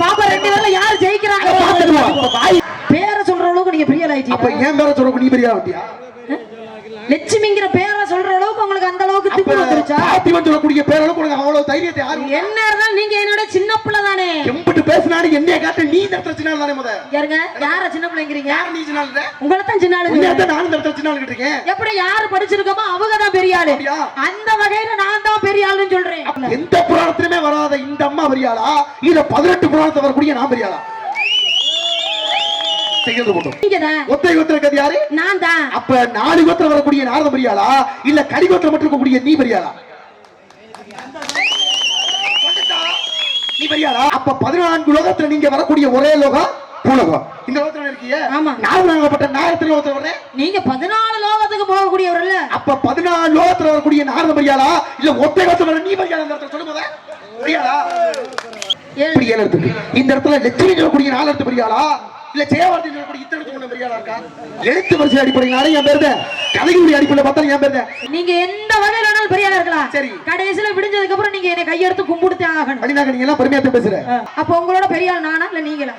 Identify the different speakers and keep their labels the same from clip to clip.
Speaker 1: பாப்பா ரெண்டு பேர்ல யார் ஜெயிக்கிறாங்க.
Speaker 2: அப்ப
Speaker 1: பேரை சொல்ற அளவுக்கு நீங்க பெரிய
Speaker 2: அப்ப
Speaker 1: ஆயிட்டீங்க
Speaker 2: என் பேர சொல்ற நீ பெரிய ஆட்டியா
Speaker 1: லட்சுமிங்கிற பேரை சொல்ற அளவுக்கு உங்களுக்கு அந்த அளவுக்கு திப்பு வந்துருச்சா?
Speaker 2: பாத்திமன் சொல்லக்கூடிய பேரளவுக்கு உனக்கு அவ்வளவு தைரியத்தை யாரு
Speaker 1: என்ன இருந்தாலும் நீங்க என்னோட சின்ன பிள்ளை தானே.
Speaker 2: எம்பிட்டு பேசினாரு என்னைய காட்ட நீ இந்த இடத்துல சின்ன தானே முத?
Speaker 1: யாருங்க? யார சின்ன பிள்ளைங்கிறீங்க?
Speaker 2: யார் நீ சின்ன ஆளு?
Speaker 1: உங்களை தான் சின்ன ஆளுங்க.
Speaker 2: உன்னையத்தான் நானும் இந்த இடத்துல சின்ன ஆளு இருக்கேன்
Speaker 1: எப்படி யாரு படிச்சிருக்கோமோ அவங்க தான் பெரிய ஆளு? அந்த வகையில நான் தான் பெரிய ஆளுன்னு சொல்றேன்.
Speaker 2: எந்த புராணத்திலுமே வராத இந்த அம்மா பெரியாளா இல்ல பதினெட்டு புராணத்தை வரக்கூடிய நான் பெரியாளா செய்யறது
Speaker 1: நீங்க தான்
Speaker 2: ஒத்தை இருக்கிறது யாரு?
Speaker 1: நான் தான்
Speaker 2: அப்ப நாலு கோத்திரம் வரக்கூடிய நாரத பெரியாளா? இல்ல கடி கோத்திரம் மட்டும் இருக்கக்கூடிய நீ பெரியாளா? நீ பெரியாளா? அப்ப பதினான்கு லோகத்துல நீங்க வரக்கூடிய ஒரே லோகம் பூலோகம். இந்த லோகத்துல
Speaker 1: ஆமா.
Speaker 2: நாகப்பட்ட நாகத்துல லோகத்துல
Speaker 1: நீங்க பதினாலு லோகத்துக்கு போகக்கூடியவர்ல
Speaker 2: அப்ப பதினாலு லோகத்துல வரக்கூடிய நாரத பெரியாளா? இல்ல ஒத்தை கோத்திரம் நீ பெரியாளா இந்த இடத்துல? சொல்லுங்க பெரியாளா? இந்த இடத்துல லட்சுமி சொல்லக்கூடிய நாலு இடத்து பெரியாளா? இல்ல ஜெயவார்த்தி சொல்லக்கூடிய இத்தனை உள்ள பெரியாளா இருக்கா? எழுத்து வரிசை அடிப்படையினால என் பேருத கலைஞருடைய அடிப்படையில் பார்த்தா என் பேருத
Speaker 1: நீங்க எந்த வகையில வேணாலும் பெரிய ஆளா இருக்கலாம்.
Speaker 2: சரி.
Speaker 1: கடைசியில விடிஞ்சதுக்கு அப்புறம் நீங்க என்னை கையெடுத்து கும்பிடுத்தே ஆகணும்.
Speaker 2: மணிநாக நீங்க எல்லாம் பெருமையா தான் பேசுற
Speaker 1: அப்ப உங்களோட பெரிய ஆள் நானா இல்ல நீங்களா?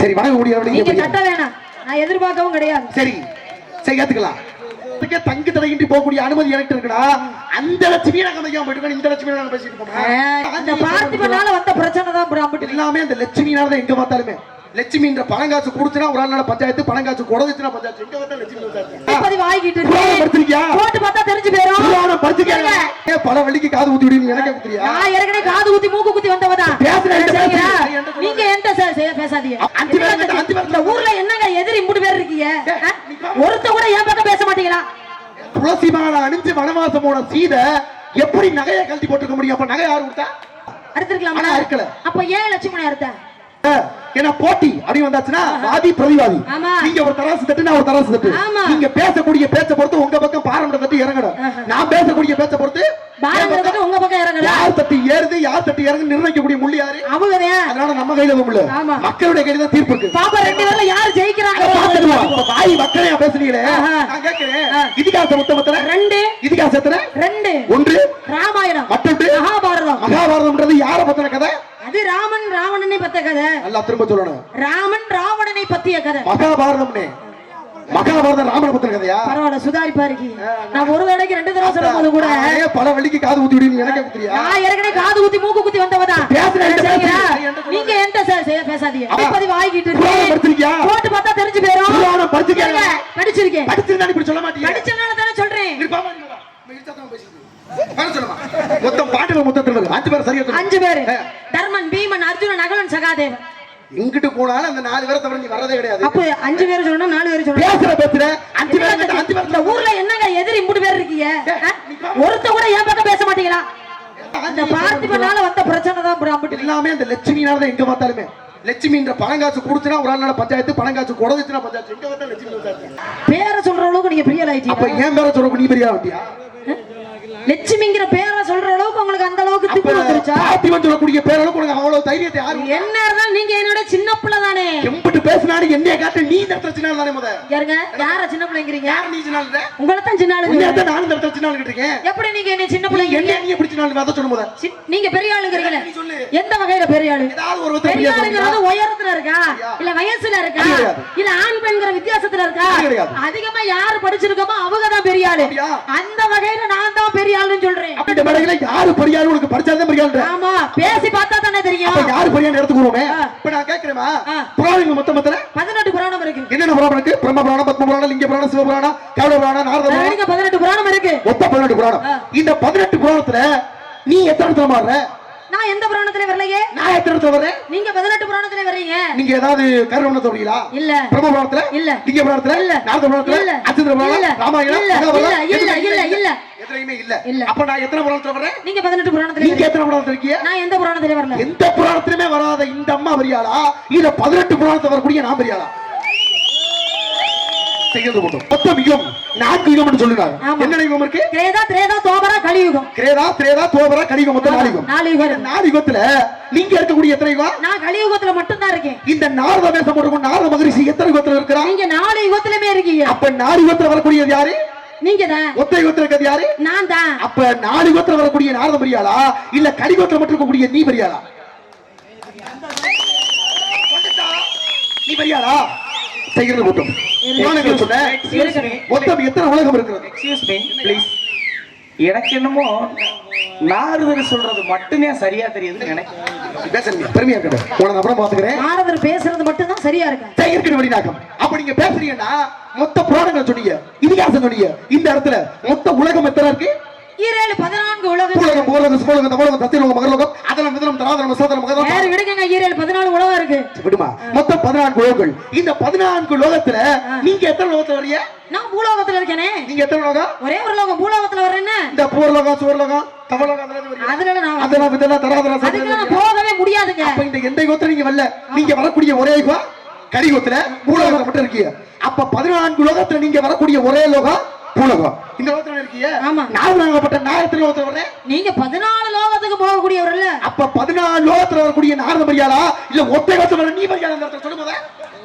Speaker 2: சரி வணங்க முடியாது
Speaker 1: நீங்க கட்ட வேணாம். நான் எதிர்பார்க்கவும் கிடையாது.
Speaker 2: சரி. சரி ஏத்துக்கலாம். இதுக்கே தங்கு தடையின்றி போகக்கூடிய அனுமதி எனக்கு இருக்குடா? அந்த லட்சுமியை நாங்க மையம் போயிட்டு இந்த லட்சுமியை நாங்க பேசிட்டு போறோம்
Speaker 1: பார்த்திபனால வந்த பிரச்சனை தான்
Speaker 2: எல்லாமே அந்த லட்சுமினால தான் எங்க பார்த்தாலுமே. லட்சுமின்ற பணங்காசு கொடுத்துனா ஒரு நாள் பஞ்சாயத்து பணங்காசு குடச்சுனா பஞ்சாயத்து. எங்க பார்த்தா லட்சுமி பஞ்சாயத்து
Speaker 1: பதிவு ஆகிட்டு
Speaker 2: புராணம்
Speaker 1: இருக்கு.
Speaker 2: படிச்சிருக்கியா?
Speaker 1: போட்டு பார்த்தா தெரிஞ்சு போயிரும்.
Speaker 2: புராணம் ஏன் பல வள்ளிக்கு காது ஊத்தி விடுன்னு எனக்கு புரியா
Speaker 1: நான் ஏற்கனவே காது ஊத்தி மூக்கு குத்தி?
Speaker 2: பேசுறேன், என்கிட்ட சொல்லாத.
Speaker 1: நீங்க எந்த சார் பேசாதீங்க.
Speaker 2: அஞ்சு பேர் இருக்காங்க, அஞ்சு பேர்
Speaker 1: இந்த ஊர்ல என்னங்க எதிரி மூணு பேர் இருக்கீங்க? ஒருத்த கூட என் பக்கம் பேச மாட்டீங்களா?
Speaker 2: துளசி மாலை அணிஞ்சு வனவாசம் போன சீதை எப்படி நகையை கழட்டி போட்டுக்க முடியும்? அப்ப நகை யாரு கொடுத்தா?
Speaker 1: அறுத்திருக்கலாமா
Speaker 2: ஆனா அறுக்கல.
Speaker 1: அப்ப ஏன் லட்சுமணி அறுத்த?
Speaker 2: அஹ், ஏன்னா போட்டி அப்படி வந்தாச்சுன்னா வாதி பிரதிவாதி. நீங்க ஒரு தராசு தட்டு நான் ஒரு தராசு தட்டு. நீங்க பேசக்கூடிய பேச்சை பொறுத்து உங்க பக்கம் பாரம்பரிய தட்டு இறங்கணும். நான் பேசக்கூடிய பேச்சை பொறுத்து
Speaker 1: உங்க பக்கம் இறங்கல
Speaker 2: யார் தட்டு ஏறுது யார் தட்டு இறங்கு நிர்ணயிக்கக்கூடிய முள்ளி யாரு?
Speaker 1: அவங்கதான்.
Speaker 2: அதனால நம்ம கையில
Speaker 1: ஆமா.
Speaker 2: மக்களுடைய கையில தான் தீர்ப்பு இருக்கு.
Speaker 1: பாப்பா ரெண்டு பேர்ல யார் ஜெயிக்கிறாங்க
Speaker 2: பாத்துக்குவோம். இப்ப வாய் மக்களையா
Speaker 1: ஆஹா.
Speaker 2: நான் கேட்கிறேன். இதிகாச மொத்தமத்துல
Speaker 1: ரெண்டு.
Speaker 2: இதிகாசத்துல
Speaker 1: ரெண்டு.
Speaker 2: ஒன்று.
Speaker 1: ராமாயணம்.
Speaker 2: மற்றொன்று?
Speaker 1: மகாபாரதம்.
Speaker 2: மகாபாரதம்ன்றது யார பத்தின கதை?
Speaker 1: அது ராமன் ராவணனை பத்த கதை.
Speaker 2: நல்லா திரும்ப சொல்லணும்.
Speaker 1: ராமன் ராவணனை பத்திய கதை.
Speaker 2: மகாபாரதம்னே. மகாபாரதம் ராமனை பத்தின கதையா?
Speaker 1: பரவாயில்ல சுதாரிப்பா இருக்கீங்க நான் ஒரு தடவைக்கு ரெண்டு தடவை சொல்லும் போது கூட.
Speaker 2: பல வள்ளிக்கு காது ஊத்தி விடுன்னு எனக்கு புரியா?
Speaker 1: நான் ஏற்கனவே காது ஊத்தி மூக்கு குத்தி
Speaker 2: என்கிட்ட
Speaker 1: சரிங்களா? நீங்க எந்த சார் செய்ய பேசாதீங்க. பதிவு ஆகிட்டு
Speaker 2: புராணம்
Speaker 1: இருக்கு
Speaker 2: படிச்சிருக்கியா?
Speaker 1: போட்டு பார்த்தா தெரிஞ்சு
Speaker 2: படிச்சிருக்கியா?
Speaker 1: இருங்க, படிச்சிருக்கேன்.
Speaker 2: படிச்சிருந்தா இப்படி சொல்ல மாட்டீங்க
Speaker 1: படிச்சனால தானே சொல்றேன்.
Speaker 2: மொத்தம் பாட்டுல மொத்தத்துல இருக்கு. அஞ்சு பேர் சரியா.
Speaker 1: அஞ்சு பேரு. தர்மன் பீமன் அர்ஜுனன் நகலன் சகாதேவன்.
Speaker 2: எங்கிட்டு போனாலும் அந்த நாலு பேரை தவிர நீ வரதே கிடையாது.
Speaker 1: அப்ப அஞ்சு பேர் சொல்லணும் நாலு பேர் சொல்லணும்.
Speaker 2: பேசுற பேசுற அஞ்சு பேர் அஞ்சு
Speaker 1: ஊர்ல என்னங்க எதிரி மூணு பேர் இருக்கீங்க? ஒருத்த கூட என் பக்கம் பேச மாட்டீங்களா? இந்த பார்த்திபனால வந்த பிரச்சனை தான்
Speaker 2: எல்லாமே அந்த லட்சுமினால தான் எங்க பார்த்தாலுமே. லட்சுமின்ற பணங்காசு கொடுத்துனா ஒரு நாள் பஞ்சாயத்து பணங்காசு குடச்சுனா பஞ்சாயத்து. எங்க லட்சுமி பஞ்சாயத்து
Speaker 1: பேரை சொல்ற அளவுக்கு நீங்க பெரிய
Speaker 2: அப்ப
Speaker 1: ஆயிட்டீங்க
Speaker 2: ஏன் பேர சொல்ற நீ பெரிய ஆட்டியா
Speaker 1: லட்சுமிங்கிற பேரை
Speaker 2: சொல்லக்கூடிய பேரளவுக்கு உனக்கு அவ்வளவு தைரியத்தை யாரு
Speaker 1: என்ன இருந்தாலும் நீங்க என்னோட சின்ன பிள்ளை தானே.
Speaker 2: எம்பிட்டு பேசினாரு என்னைய காட்ட நீ இந்த இடத்துல சின்ன ஆள் தானே முத.
Speaker 1: யாருங்க? யார சின்ன பிள்ளைங்கிறீங்க?
Speaker 2: யார் நீ சின்ன ஆளு
Speaker 1: உங்களை தான் சின்ன ஆளுங்க.
Speaker 2: உன்னையத்தான் நானும் இந்த இடத்துல சின்ன ஆளு இருக்கேன்
Speaker 1: எப்படி நீங்க என்ன சின்ன
Speaker 2: நீ
Speaker 1: பிள்ளைங்க?
Speaker 2: என்ன நீ எப்படி சின்ன ஆளு அதை
Speaker 1: நீங்க பெரிய ஆளுங்கிறீங்களே
Speaker 2: நீ சொல்லு
Speaker 1: எந்த வகையில பெரிய ஆளு
Speaker 2: ஏதாவது ஒரு ஒருத்தர்
Speaker 1: பெரிய
Speaker 2: பெரிய ஆளு
Speaker 1: ஆளுங்கிறது உயரத்துல இருக்கா? இல்ல வயசுல இருக்கா. இல்ல ஆண் பெண்கிற வித்தியாசத்துல இருக்கா. அதிகமா யாரு படிச்சிருக்கோமோ அவங்க தான் பெரிய ஆளு? அந்த வகையில நான் தான் பெரிய ஆளுன்னு சொல்றேன்.
Speaker 2: அப்ப இந்த மேடையில யாரு பெரிய ஆளு உனக்கு படிச்சாதான் பெரிய ஆளு
Speaker 1: ஆமா பேசி பார்த்தா தானே தெரியும்.
Speaker 2: யாரு பெரிய
Speaker 1: ஆ.
Speaker 2: இப்ப நான். புராணங்கள் மொத்தம் மொத்தம்
Speaker 1: பதினெட்டு புராணம் இருக்கு.
Speaker 2: என்னென்ன புராணம் இருக்கு? பிரம்ம புராணம் பத்ம புராணம் லிங்க புராணம் சிவ புராணம் கவல புராணம் நாரத புராணம்.
Speaker 1: எனக்கு பதினெட்டு புராணம் இருக்கு?
Speaker 2: மொத்தம் பதினெட்டு புராணம். இந்த பதினெட்டு புராணத்துல நீ எத்தனை மாறுற?
Speaker 1: நான் எந்த புராணத்துல வரலையே
Speaker 2: நான் எத்தனை வர்றேன்
Speaker 1: நீங்க பதினெட்டு புராணத்துல வர்றீங்க
Speaker 2: நீங்க ஏதாவது கருவணத்தை வரீங்களா
Speaker 1: இல்ல
Speaker 2: பிரம்ம புராணத்துல
Speaker 1: இல்ல.
Speaker 2: லிங்க புராணத்துல
Speaker 1: இல்ல.
Speaker 2: நாரத புராணத்துல
Speaker 1: இல்ல.
Speaker 2: அச்சந்திர. புராணம் ராமாயணம்
Speaker 1: இல்ல. இல்ல. இல்ல. இல்ல.
Speaker 2: எதுலையுமே இல்ல
Speaker 1: இல்ல.
Speaker 2: அப்ப நான் எத்தனை புராணத்துல வர்றேன்
Speaker 1: நீங்க பதினெட்டு புராணத்துல
Speaker 2: நீங்க
Speaker 1: வரீங்க.
Speaker 2: எத்தனை புராணத்துல இருக்கீங்க
Speaker 1: நான் எந்த புராணத்துல வரல
Speaker 2: எந்த புராணத்திலுமே வராத இந்த அம்மா பெரியாளா இல்ல பதினெட்டு புராணத்தை வரக்கூடிய நான் பெரியாளா இருக்கக்கூடிய
Speaker 1: நான் கலியுகத்துல மட்டும் தான் இருக்கேன்.
Speaker 2: இந்த நாரத வேஷம் போட்டுக்கும் எத்தனை இருக்கிறா
Speaker 1: நீங்க நாலு யுகத்துலயுமே இருக்கீங்க.
Speaker 2: அப்ப நாலு யுகத்துல வரக்கூடியது யாரு?
Speaker 1: நீங்க தான்
Speaker 2: ஒத்த யுகத்துல இருக்கிறது யாரு?
Speaker 1: நான்
Speaker 2: அப்ப நாலு யுகத்துல வரக்கூடிய நாரத பெரியாளா இல்ல கலியுகத்துல மட்டும் இருக்கக்கூடிய நீ பெரியாளா நீ பெரியாளா செய்கிறது கூட்டம். மொத்தம் எத்தனை உலகம் இருக்கிறது?
Speaker 3: எக்ஸ்கியூஸ் மீ ப்ளீஸ் எனக்கு என்னமோ நாரதர் சொல்றது மட்டுமே சரியா தெரியுதுன்னு நினைக்கிறேன்.
Speaker 2: பெருமையா இருக்கட்டும் உனக்கு அப்புறம் பாத்துக்கிறேன்
Speaker 1: நாரதர் பேசுறது மட்டும்தான் சரியா இருக்கு?
Speaker 2: வெளிநாக்கம் அப்ப நீங்க பேசுறீங்கன்னா மொத்த புராணங்கள் சொன்னீங்க இதிகாசம் சொன்னீங்க. இந்த இடத்துல மொத்த உலகம் எத்தனை இருக்கு?
Speaker 1: ஈரேழு பதினான்கு உலகம்.
Speaker 2: பூலகம் பூலகம் சுபலகம் தமிழகம் தத்திலகம் மகரலோகம் அதலம் மிதலம் தராதரம் சோதரம்
Speaker 1: வேற
Speaker 2: மகரம்
Speaker 1: விடுங்க ஈரேழு பதினாலு உலகம் இருக்கு.
Speaker 2: விடுமா? மொத்தம் பதினான்கு உலகங்கள். இந்த பதினான்கு லோகத்துல நீங்க எத்தனை லோகத்துல வரீங்க?
Speaker 1: நான் பூலோகத்துல இருக்கேனே.
Speaker 2: நீங்க எத்தனை லோகம்
Speaker 1: ஒரே ஒரு லோகம் பூலோகத்துல வர்றேன்னு
Speaker 2: இந்த பூர்லோகம் சுவர்லோகம் தமிழகம்
Speaker 1: அதனால நான்
Speaker 2: அதெல்லாம் இதெல்லாம் தராதரம்
Speaker 1: அதுக்கு நான் போகவே முடியாதுங்க.
Speaker 2: அப்ப இந்த எந்த யுகத்துல நீங்க வரல? நீங்க வரக்கூடிய ஒரே கலியுகத்துல பூலோகத்துல மட்டும் இருக்கீங்க. அப்ப பதினான்கு லோகத்துல நீங்க வரக்கூடிய ஒரே லோகம் பூலோகம் இந்த லோகத்துல இருக்கீங்க?
Speaker 1: ஆமா.
Speaker 2: நாகப்பட்ட நாகத்துல லோகத்துல வரேன்
Speaker 1: நீங்க பதினாலு லோகத்துக்கு போகக்கூடியவர்ல
Speaker 2: அப்ப பதினாலு லோகத்துல வரக்கூடிய நாரத மரியாதா? இல்ல ஒத்தை லோகத்துல வர நீ மரியாதை அந்த இடத்துல சொல்லுங்க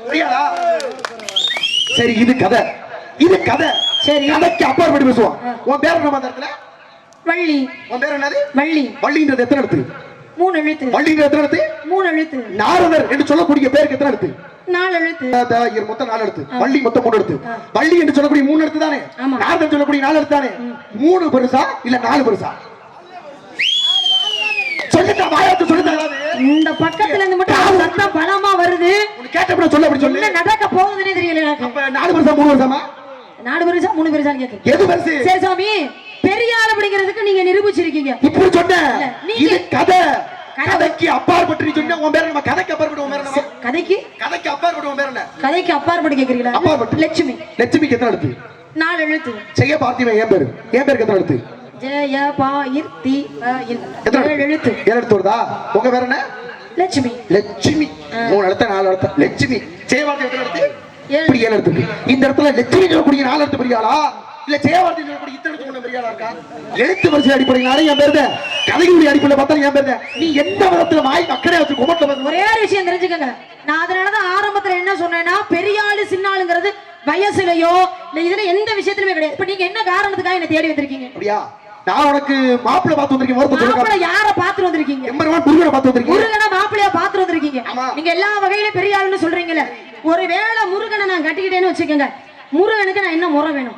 Speaker 2: மரியாதா சரி இது கதை. இது கதை.
Speaker 1: சரி.
Speaker 2: கதைக்கு அப்பாற்பட்டு பேசுவோம். உன் பேர் என்ன அந்த இடத்துல?
Speaker 1: வள்ளி.
Speaker 2: உன் பேர் என்னது?
Speaker 1: வள்ளி.
Speaker 2: வள்ளின்றது எத்தனை எழுத்து?
Speaker 1: மூணு எழுத்து.
Speaker 2: வள்ளின்றது எத்தனை எழுத்து?
Speaker 1: மூணு எழுத்து.
Speaker 2: நாரதர் என்று சொல்லக்கூடிய பேருக்கு எத்தனை எழுத்து?
Speaker 1: நாலு எழுத்து.
Speaker 2: மொத்தம் நாலு எழுத்து. வள்ளி மொத்தம் மூணு எழுத்து. வள்ளி என்று சொல்லக்கூடிய மூணு எழுத்து தானே?
Speaker 1: ஆமா.
Speaker 2: நாரதர் சொல்லக்கூடிய நாலு எழுத்து தானே? மூணு பெருசா இல்ல நாலு பெருசா? சொல்லுங்க வாயாத்து சொல்லுங்க.
Speaker 1: இந்த பக்கத்துல இருந்து மட்டும் சத்தம் பலமா வருது.
Speaker 2: கேட்டப்பட சொல்ல அப்படி சொல்லு.
Speaker 1: நடக்க போகுதுன்னே தெரியல
Speaker 2: நாலு பெருசா மூணு வருஷமா
Speaker 1: நாலு பெருசா மூணு பெருசான்னு கேக்குறேன்.
Speaker 2: எது பெருசு?
Speaker 1: சரி சாமி பெரிய ஆள் அப்படிங்கிறதுக்கு நீங்க நிரூபிச்சிருக்கீங்க.
Speaker 2: இப்படி சொன்ன இது கதை.
Speaker 1: கதை.
Speaker 2: கதைக்கு அப்பாற்பட்டு சொன்ன உன் பேர் நம்ம கதைக்கு அப்பாற்பட்டு உன் பேர் என்ன
Speaker 1: கதைக்கு?
Speaker 2: கதைக்கு அப்பாற்பட்டு உன் பேர் என்ன?
Speaker 1: கதைக்கு அப்பாற்பட்டு கேக்குறீங்களா?
Speaker 2: அப்பாற்பட்டு.
Speaker 1: லட்சுமி.
Speaker 2: லட்சுமிக்கு எத்தனை எழுத்து?
Speaker 1: நாலு எழுத்து.
Speaker 2: செய்ய பார்த்திவன் என் பேரு? என் பேருக்கு எத்தனை எழுத்து?
Speaker 1: ஜெய பா.
Speaker 2: எத்தனை
Speaker 1: ஏழு எழுத்து.
Speaker 2: ஏழு எழுத்து வருதா? உங்க பேர் என்ன?
Speaker 1: லட்சுமி.
Speaker 2: லட்சுமி. மூணு எழுத்த நாலு எழுத்த. லட்சுமி. ஜெயவார்த்தை எத்தனை எழுத்து?
Speaker 1: ஏழு.
Speaker 2: இப்படி ஏழு எழுத்து. இந்த இடத்துல லட்சுமி சொல்லக்கூடிய நாலு எழுத்து பெரியாளா இல்ல ஜெயவார்த்தை சொல்லக்கூடிய இத்தனை கொண்ட பெரியாளா இருக்கா? எழுத்து வரிசை அடிப்படையினால என் பேருத கதைகளுடைய அடிப்படையில் பார்த்தா என் நீ எந்த விதத்துல வாய் மக்களே வச்சு குமட்டில் பார்த்து
Speaker 1: ஒரே விஷயம் தெரிஞ்சுக்கங்க. நான் அதனாலதான் ஆரம்பத்துல என்ன சொன்னேன்னா பெரிய ஆளு சின்ன ஆளுங்கிறது வயசுலயோ இல்ல இதுல எந்த விஷயத்திலுமே கிடையாது. இப்ப நீங்க என்ன காரணத்துக்காக என்ன தேடி வந்திருக்கீங்க?
Speaker 2: அப்படியா? நான் உனக்கு மாப்பிள்ளை பார்த்து வந்திருக்கேன் ஒருத்தர்
Speaker 1: மாப்பிள்ளை யார வந்திருக்கீங்க?
Speaker 2: முருகனை பார்த்து வந்திருக்கீங்க
Speaker 1: முருகனை மாப்பிள்ளையா பாத்துட்டு வந்திருக்கீங்க. நீங்க எல்லா வகையிலும் பெரிய ஆளுன்னு சொல்றீங்கல்ல. ஒருவேளை முருகனை நான் கட்டிக்கிட்டேன்னு வச்சுக்கோங்க. முருகனுக்கு நான் என்ன முறை வேணும்?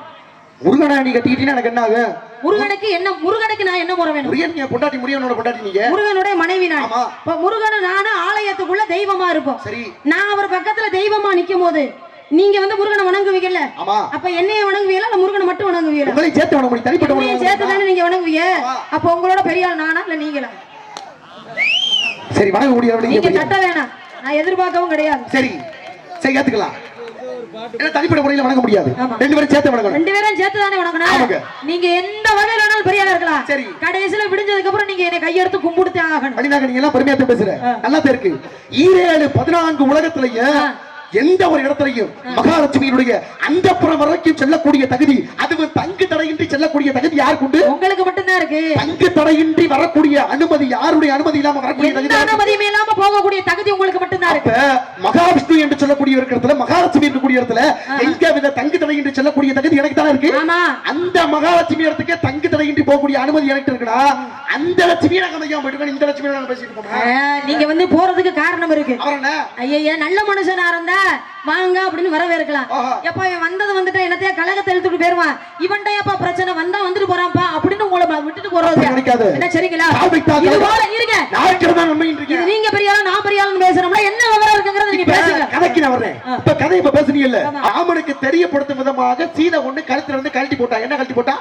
Speaker 2: முருகனை நீ கட்டிக்கிட்டீங்கன்னா எனக்கு என்ன ஆகும்?
Speaker 1: முருகனுக்கு என்ன முருகனுக்கு நான் என்ன முறை வேணும்?
Speaker 2: முருகன் நீங்க பொண்டாட்டி முருகனோட பொண்டாட்டி நீங்க.
Speaker 1: முருகனுடைய மனைவி நான். இப்ப முருகனும் நானும் ஆலயத்துக்குள்ள தெய்வமா இருப்போம்.
Speaker 2: சரி.
Speaker 1: நான் அவர் பக்கத்துல தெய்வமா நிக்கும் போது நீங்க வந்து முருகனை வணங்குவீங்கல்ல? அப்ப என்னைய வணங்குவீங்களா இல்ல முருகனை மட்டும் வணங்குவீங்களா?
Speaker 2: உங்களையும் சேர்த்து வணங்க தனிப்பட்ட உணவு
Speaker 1: சேர்த்து தானே நீங்க வணங்குவீங்க. அப்ப உங்களோட பெரிய நானா இல்ல நீங்களா?
Speaker 2: சரி வணங்க
Speaker 1: நீங்க
Speaker 2: நீங்க
Speaker 1: கட்ட வேணாம். நான் எதிர்பார்க்கவும் கிடையாது.
Speaker 2: சரி. சரி ஏத்துக்கலாம். ஏன்னா தனிப்பட்ட முறையில வணங்க முடியாது. ரெண்டு பேரும் சேர்த்து வணங்கணும்.
Speaker 1: ரெண்டு பேரும் சேர்த்து தானே. வணங்கணும்? நீங்க எந்த வகையில வேணாலும் பெரிய ஆளா இருக்கலாம்.
Speaker 2: சரி.
Speaker 1: கடைசியில விடிஞ்சதுக்கு அப்புறம் நீங்க என்னை கையெடுத்து கும்பிடுத்தே ஆகணும்.
Speaker 2: மணிநாக நீங்க எல்லாம் பெருமையா பேசுற நல்லா இருக்கு ஈரேழு பதினான்கு உலகத்திலேயும் எந்த ஒரு இடத்திலையும் மகாலட்சுமியினுடைய அந்த வரைக்கும் செல்லக்கூடிய தகுதி அதுவும் தங்கு தடையின்றி செல்லக்கூடிய தகுதி யாருக்கு உண்டு
Speaker 1: உங்களுக்கு மட்டும்தான் இருக்கு.
Speaker 2: தங்கு தடையின்றி வரக்கூடிய அனுமதி யாருடைய அனுமதி இல்லாம வரக்கூடிய தகுதி?
Speaker 1: அனுமதியுமே இல்லாம போகக்கூடிய தகுதி உங்களுக்கு மட்டும்தான் இருக்கு.
Speaker 2: மகாவிஷ்ணு என்று சொல்லக்கூடிய இடத்துல மகாலட்சுமி இருக்கக்கூடிய இடத்துல எங்க வித தங்கு தடையின்றி செல்லக்கூடிய தகுதி எனக்கு தானே இருக்கு அந்த மகாலட்சுமி இடத்துக்கு தங்கு தடையின்றி போகக்கூடிய அனுமதி எனக்கு இருக்குன்னா அந்த லட்சுமியை நாங்க மையம் போயிட்டு இந்த லட்சுமியை நாங்க பேசிட்டு போறோம்
Speaker 1: நீங்க வந்து போறதுக்கு காரணம் இருக்கு. ஐயா நல்ல மனுஷனா இருந்தா வாங்க அப்படின்னு வரவேற்கலாம். எப்ப இவன் வந்தது வந்துட்டு என்னத்தையா கழகத்தை இழுத்துட்டு போயிருவான்? இவன்ட்ட எப்ப பிரச்சனை வந்தா வந்துட்டு போறான்ப்பா அப்படின்னு உங்களை விட்டுட்டு போறது. என்ன சரிங்களா? இது. போல இருங்க. இது நீங்க பெரிய ஆளா நான் பெரிய ஆளுன்னு பேசுறோம்னா என்ன விவரம் இருக்குங்கிறத நீங்க பேசுங்க
Speaker 2: கதைக்கு நான் வர்றேன். இப்ப கதை இப்ப பேசுனீங்கல்ல.
Speaker 1: ஆமா.
Speaker 2: ராமனுக்கு தெரியப்படுத்தும் விதமாக சீதை ஒண்ணு கழுத்துல இருந்து கழட்டி போட்டா. என்ன கழட்டி போட்டா?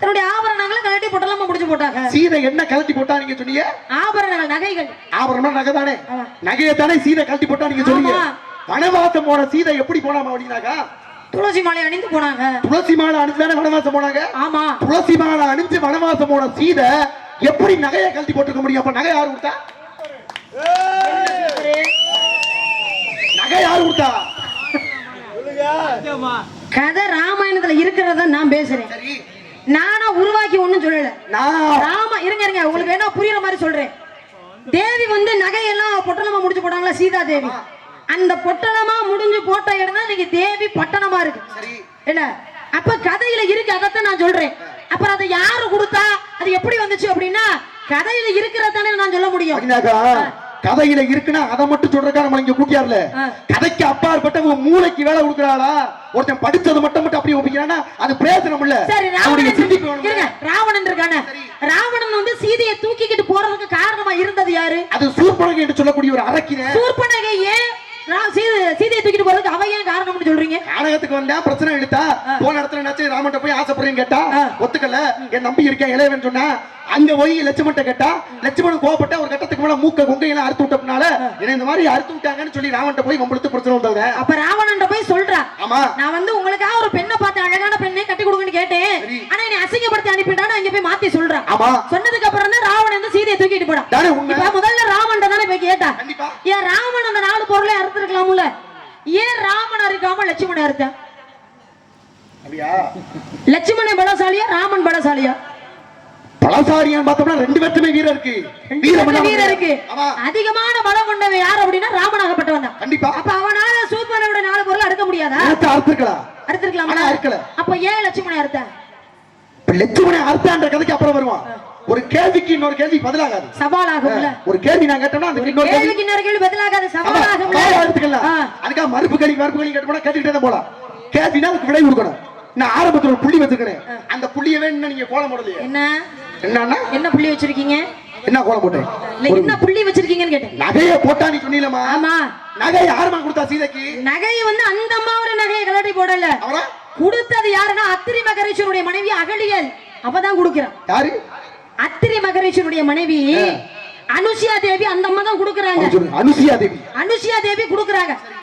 Speaker 1: தன்னுடைய ஆபரணங்களை கழட்டி போட்டலாமா முடிச்சு போட்டாங்க?
Speaker 2: சீதை என்ன கழட்டி போட்டா நீங்க சொன்னீங்க?
Speaker 1: ஆபரணங்கள் நகைகள்.
Speaker 2: ஆபரணம் நகை தானே. நகையை தானே சீதை கழட்டி போட்டா நீங்க சொன்னீங்க. வனவாசம் போன சீதை எப்படி போனாமா அப்படின்னாக்கா?
Speaker 1: துளசி மாலை அணிந்து போனாங்க.
Speaker 2: துளசி மாலை அணிஞ்சு தானே வனவாசம் போனாங்க?
Speaker 1: ஆமா.
Speaker 2: துளசி மாலை அணிஞ்சு வனவாசம் போன சீதை எப்படி நகையை கழட்டி போட்டுக்க முடியும்? அப்ப நகை யாரு கொடுத்தா? நகை யாரு கொடுத்தா?
Speaker 1: கதை ராமாயணத்துல இருக்கிறத நான் பேசுறேன்.
Speaker 2: சரி.
Speaker 1: நானா உருவாக்கி ஒண்ணும் சொல்லல.
Speaker 2: நான்
Speaker 1: ராம இருங்க இருங்க. உங்களுக்கு வேணா புரியுற மாதிரி சொல்றேன். தேவி வந்து நகையெல்லாம் பொட்டணமா முடிச்சு போட்டாங்களா? சீதா தேவி. அந்த பொட்டணமா முடிஞ்சு போட்ட இடம் தான் இன்னைக்கு தேவி பட்டணமா இருக்கு. என்ன? அப்ப கதையில இருக்கு அதைத்தான் நான் சொல்றேன். அப்புறம் அதை யாரு கொடுத்தா அது எப்படி வந்துச்சு அப்படின்னா கதையில இருக்கிறதானே நான் சொல்ல முடியும்.
Speaker 2: கதையில இருக்குன்னா அதை மட்டும் சொல்றதுக்காக நம்ம இங்க கூட்டியார்ல. கதைக்கு அப்பாற்பட்ட உன் மூளைக்கு வேலை கொடுக்கறாளா? ஒருத்தன் படிச்சது மட்டும் மட்டும் அப்படி ஒப்பிக்கிறானா? அது பிரயோஜனம் இல்ல
Speaker 1: சரி ராவணன் இருக்கானே. ராவணன் வந்து சீதையை தூக்கிக்கிட்டு போறதுக்கு காரணமா இருந்தது யாரு?
Speaker 2: அது சூர்பனகை என்று சொல்லக்கூடிய ஒரு அரக்கின
Speaker 1: சூர்பனகை ஏன் சீதை- சீதையை தூக்கிட்டு போறதுக்கு அவ ஏன் காரணம்னு சொல்றீங்க?
Speaker 2: நாடகத்துக்கு வந்தா பிரச்சனை எடுத்தா போன இடத்துல என்னாச்சு ராமன்ட்ட போய் ஆசைப்படுறேன்னு கேட்டா. ஒத்துக்கல. என் நம்பி இருக்கேன் இளையவன் சொன்னா அங்க போய் லட்சுமண்ட்ட கேட்டா லட்சுமணன் கோவப்பட்ட ஒரு கட்டத்துக்கு மேல மூக்க கொங்கையெல்லாம் அறுத்து விட்டதுனால என்ன இந்த மாதிரி அறுத்து விட்டாங்கன்னு சொல்லி ராமன்ட்ட போய் மம்பளுத்து பிரச்சனை வந்தவங்க
Speaker 1: அப்ப ராவணன் போய் சொல்றா.
Speaker 2: ஆமா.
Speaker 1: நான் வந்து உங்களுக்காக ஒரு பெண்ணை பார்த்து அழகான பெண்ணை கட்டி கொடுங்கன்னு கேட்டேன். ஆனா நீ அசிங்கப்படுத்தி அனுப்பிட்டான்னு அங்க போய் மாத்தி சொல்றான்
Speaker 2: ஆமா.
Speaker 1: சொன்னதுக்கு அப்புறம் தான் ராவணன் வந்து சீதையை தூக்கிட்டு இப்ப முதல்ல ராமன் தானே போய் கேட்டா. ஏன் ராமன் அந்த அறுத்திருக்கலாம்ல ஏன் ராமன் லட்சுமணன் அறுத்தா
Speaker 2: அப்படியா?
Speaker 1: லட்சுமணன் பலசாலியா ராமன் பலசாலியா?
Speaker 2: பலசாரியான் பார்த்தோம்னா ரெண்டு பேர்த்துமே வீரம் இருக்கு. வீரம் இல்லாம
Speaker 1: வீரர் இருக்கு.
Speaker 2: ஆமா.
Speaker 1: அதிகமான பலம் கொண்டவன் யார் அப்படின்னா ராமனாகப்பட்டவன் தான்.
Speaker 2: கண்டிப்பா.
Speaker 1: அப்ப அவனால சூர்பனோட நாலு பொருள் அறுக்க முடியாதா?
Speaker 2: ஆனா அறுக்கல.
Speaker 1: அப்ப ஏன் லட்சுமணன் அறுத்த?
Speaker 2: லட்சுமணன் அறுத்தான்ற கதைக்கு அப்புறம் வருவான். ஒரு கேள்விக்கு இன்னொரு கேள்வி பதிலாகாது.
Speaker 1: சவாலாகும்ல.
Speaker 2: ஒரு கேள்வி நான் கேட்டோம்னா அந்த இன்னொரு கேள்வி
Speaker 1: கேள்விக்கு இன்னொரு கேள்வி பதிலாகாது சவாலாகும்ல.
Speaker 2: சவாலா எடுத்துக்கலாம். அதுக்காக மறுப்பு கேள்வி மறுப்பு கேள்வி கேட்டு போனா கேட்டுக்கிட்டே தான் போலாம். கேள்வினா அதுக்கு விடை கொடுக்கணும். நான் ஆரம்பத்துல ஒரு புள்ளி வச்சிருக்கேன் அந்த புள்ளியவே இன்னும் நீங்க கோலம் போடலையே.
Speaker 1: என்ன?
Speaker 2: என்னன்னா?
Speaker 1: என்ன புள்ளி வச்சிருக்கீங்க?
Speaker 2: என்ன கோலம் போட்டேன்?
Speaker 1: என்ன புள்ளி வச்சிருக்கீங்கன்னு கேட்டேன்.
Speaker 2: நகைய போட்டா நீ சொன்னீலமா
Speaker 1: ஆமா.
Speaker 2: நகை யாருமா கொடுத்தா சீதைக்கு?
Speaker 1: நகையை வந்து அந்த அம்மாவோட நகையை கலட்டி போடல. கொடுத்தது யாருன்னா அத்திரி மகரேஸ்வருடைய மனைவி அகலியல். அவதான் கொடுக்கிறான்.
Speaker 2: யாரு?
Speaker 1: அத்திரி மகரேஸ்வருடைய மனைவி அனுசியா தேவி அந்த அம்மா தான் கொடுக்கறாங்க.
Speaker 2: அனுசியா தேவி.
Speaker 1: அனுசியா தேவி கொடுக்கறாங்க.